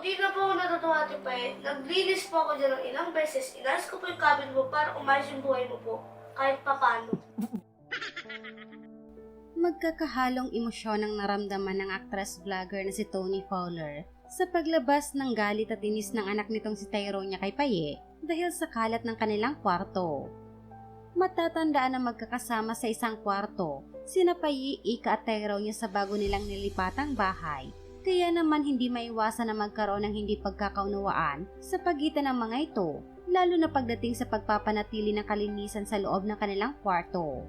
Hindi na po ako natutuwa, Ate Pay. Naglinis po ako dyan ng ilang beses. Inalis ko po yung cabin mo para umayos yung buhay mo po. Kahit papano. Magkakahalong emosyon ang naramdaman ng actress vlogger na si Tony Fowler sa paglabas ng galit at inis ng anak nitong si Tyronia kay Paye dahil sa kalat ng kanilang kwarto. Matatandaan na magkakasama sa isang kwarto, sina Paye, Ika at Tyronia sa bago nilang nilipatang bahay. Kaya naman hindi maiwasan na magkaroon ng hindi pagkakaunawaan sa pagitan ng mga ito, lalo na pagdating sa pagpapanatili ng kalinisan sa loob ng kanilang kwarto.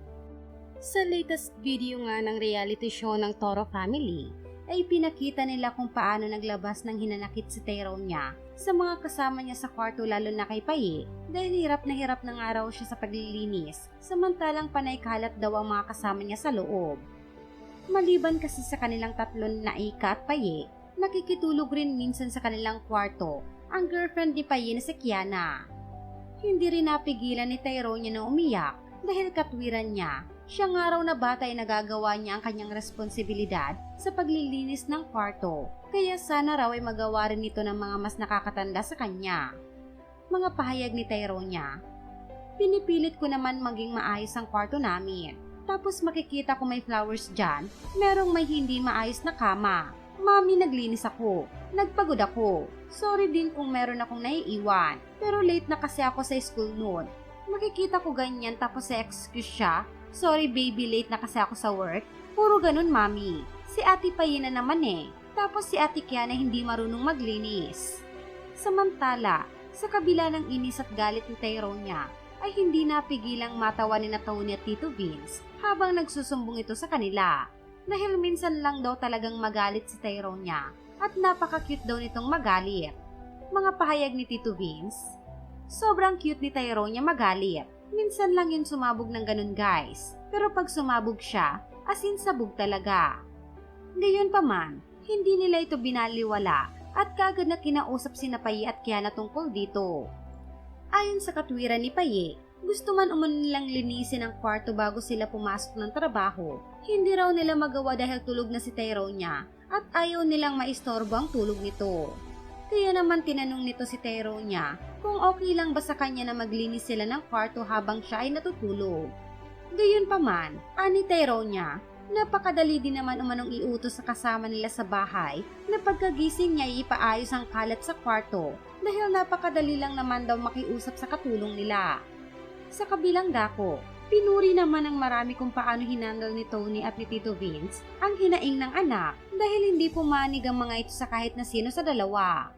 Sa latest video nga ng reality show ng Toro Family, ay pinakita nila kung paano naglabas ng hinanakit si Tyronia sa mga kasama niya sa kwarto lalo na kay Paye dahil hirap na hirap na nga raw siya sa paglilinis samantalang panay kalat daw ang mga kasama niya sa loob. Maliban kasi sa kanilang tatlon na Ika at Paye, nakikitulog rin minsan sa kanilang kwarto ang girlfriend ni Paye na si Kiana. Hindi rin napigilan ni Tyronia na umiyak dahil katwiran niya Siyang araw na bata ay nagagawa niya ang kanyang responsibilidad sa paglilinis ng kwarto, kaya sana raw ay magawa rin ito ng mga mas nakakatanda sa kanya. Mga pahayag ni Tyronia, Pinipilit ko naman maging maayos ang kwarto namin. Tapos makikita ko may flowers dyan, merong may hindi maayos na kama. Mami, naglinis ako. Nagpagod ako. Sorry din kung meron akong naiiwan. Pero late na kasi ako sa school noon. Makikita ko ganyan tapos sa excuse siya Sorry baby, late na kasi ako sa work. Puro ganun, mami. Si ate Payina naman eh. Tapos si ate Kiana hindi marunong maglinis. Samantala, sa kabila ng inis at galit ni Tyronia, ay hindi napigilang matawa ni na Tony at Tito Vince habang nagsusumbong ito sa kanila. Dahil minsan lang daw talagang magalit si Tyronia at napaka-cute daw nitong magalit. Mga pahayag ni Tito Vince, sobrang cute ni Tyronia magalit Minsan lang yun sumabog ng ganun guys. Pero pag sumabog siya, asin sabog talaga. Gayon pa man, hindi nila ito binaliwala at kagad na kinausap si Paye at Kiana tungkol dito. Ayon sa katwiran ni Paye, gusto man umano nilang linisin ang kwarto bago sila pumasok ng trabaho. Hindi raw nila magawa dahil tulog na si Tyronia at ayaw nilang maistorbo ang tulog nito. Kaya naman tinanong nito si Tyronia kung okay lang ba sa kanya na maglinis sila ng kwarto habang siya ay natutulog. Gayon pa man, ani Tyronia, napakadali din naman umanong iutos sa kasama nila sa bahay na pagkagising niya ipaayos ang kalat sa kwarto dahil napakadali lang naman daw makiusap sa katulong nila. Sa kabilang dako, pinuri naman ng marami kung paano hinandle ni Tony at ni Tito Vince ang hinaing ng anak dahil hindi pumanig ang mga ito sa kahit na sino sa dalawa.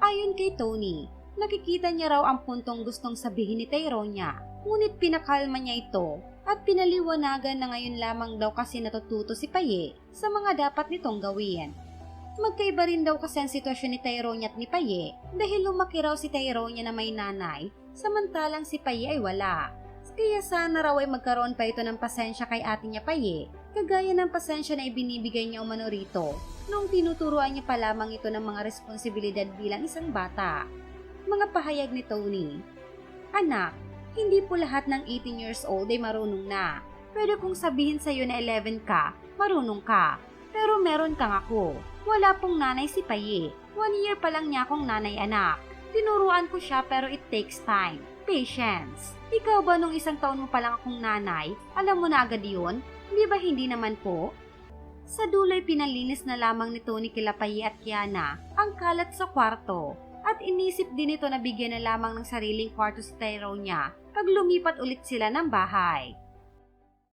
Ayon kay Tony, nakikita niya raw ang puntong gustong sabihin ni Tyronia, ngunit pinakalma niya ito at pinaliwanagan na ngayon lamang daw kasi natututo si Paye sa mga dapat nitong gawin. Magkaiba rin daw kasi ang sitwasyon ni Tyronia at ni Paye dahil lumaki raw si Tyronia na may nanay samantalang si Paye ay wala. Kaya sana raw ay magkaroon pa ito ng pasensya kay ate niya Paye kagaya ng pasensya na ibinibigay niya umano rito nung tinuturuan niya pa lamang ito ng mga responsibilidad bilang isang bata. Mga pahayag ni Tony, Anak, hindi po lahat ng 18 years old ay marunong na. Pwede kong sabihin sa'yo na 11 ka, marunong ka. Pero meron kang ako. Wala pong nanay si Paye. One year pa lang niya akong nanay anak. Tinuruan ko siya pero it takes time. Patience. Ikaw ba nung isang taon mo pa lang akong nanay, alam mo na agad yun? Di ba hindi naman po? Sa duloy pinalinis na lamang ni Tony kila at Kiana ang kalat sa kwarto at inisip din ito na bigyan na lamang ng sariling kwarto si Tyronia pag lumipat ulit sila ng bahay.